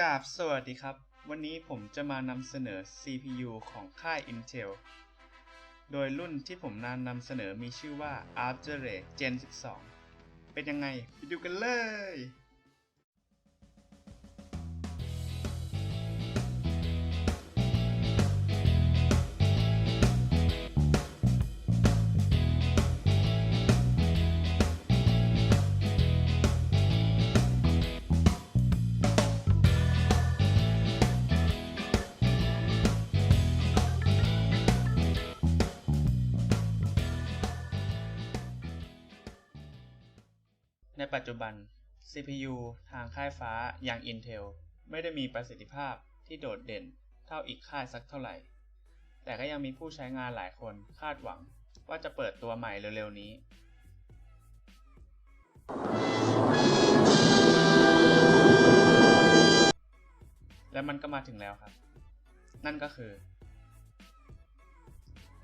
กราบสวัสดีครับ วันนี้ผมจะมานำเสนอ CPU ของค่าย Intel โดยรุ่นที่ผมนานำเสนอมีชื่อว่า After Ray Gen 12 เป็นยังไง ไปดูกันเลย ในปัจจุบัน CPU ทางค่ายฟ้าอย่าง Intel ไม่ได้มีประสิทธิภาพที่โดดเด่นเท่าอีกค่ายสักเท่าไหร่ แต่ก็ยังมีผู้ใช้งานหลายคนคาดหวังว่าจะเปิดตัวใหม่เร็วๆนี้และมันก็มาถึงแล้วครับ นั่นก็คือ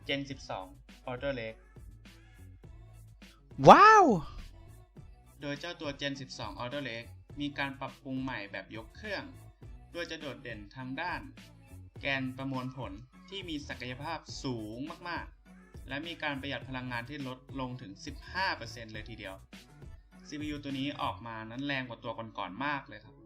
Gen 12 Alder Lake ว้าว โดยเจ้าตัว Gen 12 Auto Lake มีการปรับปรุงใหม่แบบยกเครื่อง โดยจะโดดเด่นทางด้าน แกนประมวลผลที่มีศักยภาพสูงมากๆ และมีการประหยัดพลังงานที่ลดลงถึง 15%เลยทีเดียว CPU ตัวนี้ออกมานั้นแรงกว่าตัวก่อนๆมากเลยครับ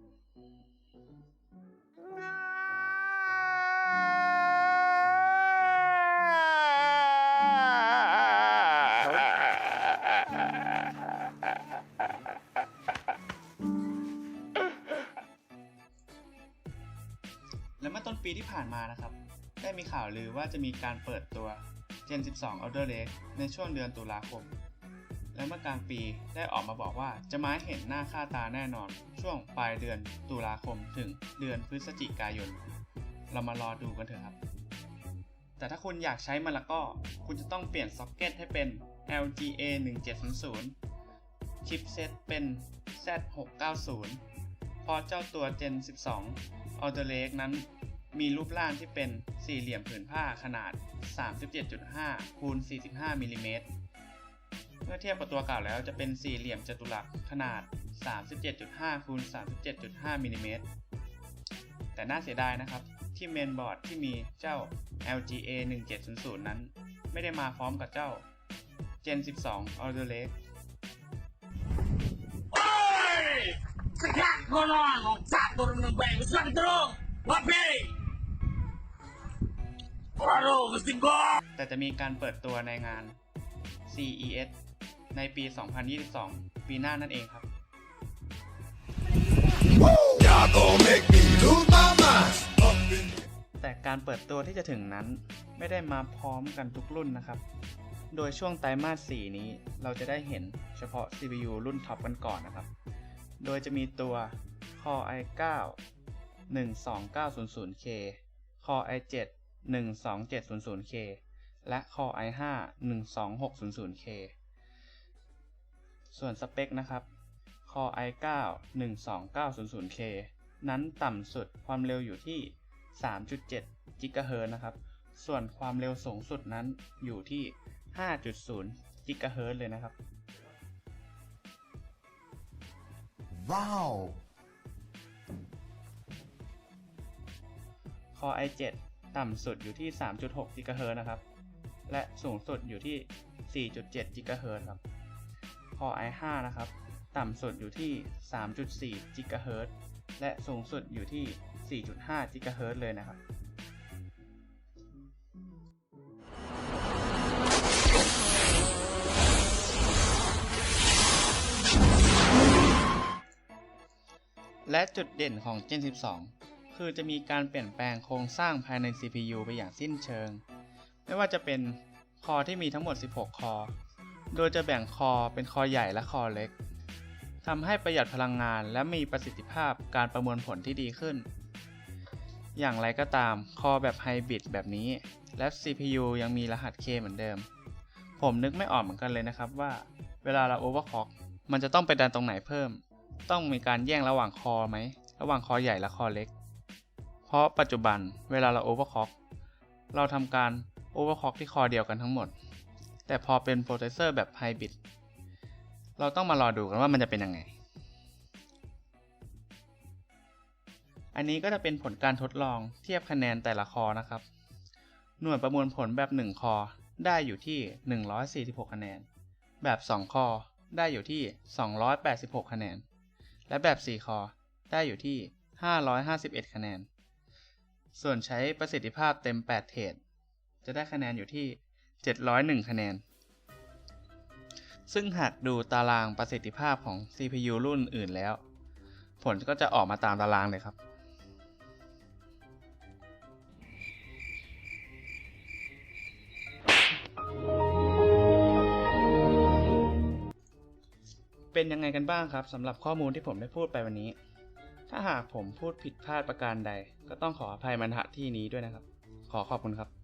และเมื่อต้นปีที่ผ่านมานะครับ ได้มีข่าวลือว่าจะมีการเปิดตัว Gen 12 Elder Lake ในช่วงเดือนตุลาคม และเมื่อกลางปีได้ออกมาบอกว่าจะมาเห็นหน้าค่าตาแน่นอน ช่วงปลายเดือนตุลาคมถึงเดือนพฤศจิกายน เรามารอดูกันเถอะครับ แต่ถ้าคุณอยากใช้มันล้วก็ คุณจะต้องเปลี่ยนซ็อกเก็ตให้เป็น LGA 1700ชิปเซตเป็น Z690 เพราะเจ้าตัว Gen 12 Alder Lake นั้นมีรูปร่างที่เป็นสี่เหลี่ยมผืนผ้าขนาด 37.5 คูณ 45 มิลลิเมตร เมื่อเทียบกับตัวเก่าแล้วจะเป็นสี่เหลี่ยมจัตุรัสขนาด 37.5 คูณ 37.5 มิลลิเมตร แต่น่าเสียดายนะครับ ที่เมนบอร์ดที่มีเจ้า LGA 1700 นั้น ไม่ได้มาพร้อมกับเจ้า Gen 12 Alder l e s s ng bayi, gusto lang turun! Wapi! Waduh, mesti gol! แต่จะมีการเปิดตัวในงาน CES ในปี 2022 ปีหน้านั่นเองครับ แต่การเปิดตัวที่จะถึงนั้น ไม่ได้มาพร้อมกันทุกรุ่นนะครับ โดยช่วงไตรมาส 4 นี้เราจะได้เห็นเฉพาะ CPU รุ่นท็อปกันก่อนนะครับ โดยจะมีตัว Core i9 12900K Core i7 12700K และ Core i5 12600K ส่วนสเปคนะครับ Core i9 12900K นั้นต่ำสุดความเร็วอยู่ที่ 3.7 GHz นะครับ ส่วนความเร็วสูงสุดนั้นอยู่ที่ 5.0 GHz เลยนะครับ Wow. Core i7 ต่ำสุดอยู่ที่ 3.6 GHz นะครับ และสูงสุดอยู่ที่ 4.7 GHz ครับ Core i5 นะครับ ต่ำสุดอยู่ที่ 3.4 GHz และสูงสุดอยู่ที่ 4.5 GHz เลยนะครับ และจุดเด่นของ Gen 12 คือจะมีการเปลี่ยนแปลงโครงสร้างภายใน CPU ไปอย่างสิ้นเชิง ไม่ว่าจะเป็นคอที่มีทั้งหมด 16 คอ โดยจะแบ่งคอเป็นคอใหญ่และคอเล็ก ทำให้ประหยัดพลังงานและมีประสิทธิภาพการประมวลผลที่ดีขึ้น อย่างไรก็ตามคอแบบไฮบริดแบบนี้ และ CPU ยังมีรหัส K เหมือนเดิม ผมนึกไม่ออกเหมือนกันเลยนะครับว่า เวลาเรา overclock มันจะต้องไปดันตรงไหนเพิ่ม ต้องมีการแย่งระหว่างคอไหม ระหว่างคอใหญ่และคอเล็ก เพราะปัจจุบันเวลาเรา overclock เราทำการ overclock ที่คอเดียวกันทั้งหมด แต่พอเป็นโปรเซสเซอร์แบบไฮบริดเราต้องมารอดูกันว่ามันจะเป็นยังไง อันนี้ก็จะเป็นผลการทดลองเทียบคะแนนแต่ละคอนะครับ หน่วยประมวลผลแบบ 1 คอได้อยู่ที่ 146 คะแนน แบบ 2 คอได้อยู่ที่ 286 คะแนน และแบบ 4 คอ ได้อยู่ที่ 551 คะแนน ส่วนใช้ประสิทธิภาพเต็ม 8 เทรดจะได้คะแนนอยู่ที่ 701 คะแนน ซึ่งหากดูตารางประสิทธิภาพของ CPU รุ่นอื่นแล้ว ผลก็จะออกมาตามตารางเลยครับ เป็นยังไงกันบ้างครับสำหรับข้อมูลที่ผมได้พูดไปวันนี้ ถ้าหากผมพูดผิดพลาดประการใด ก็ต้องขออภัยมาณที่นี้ด้วยนะครับ ขอขอบคุณครับ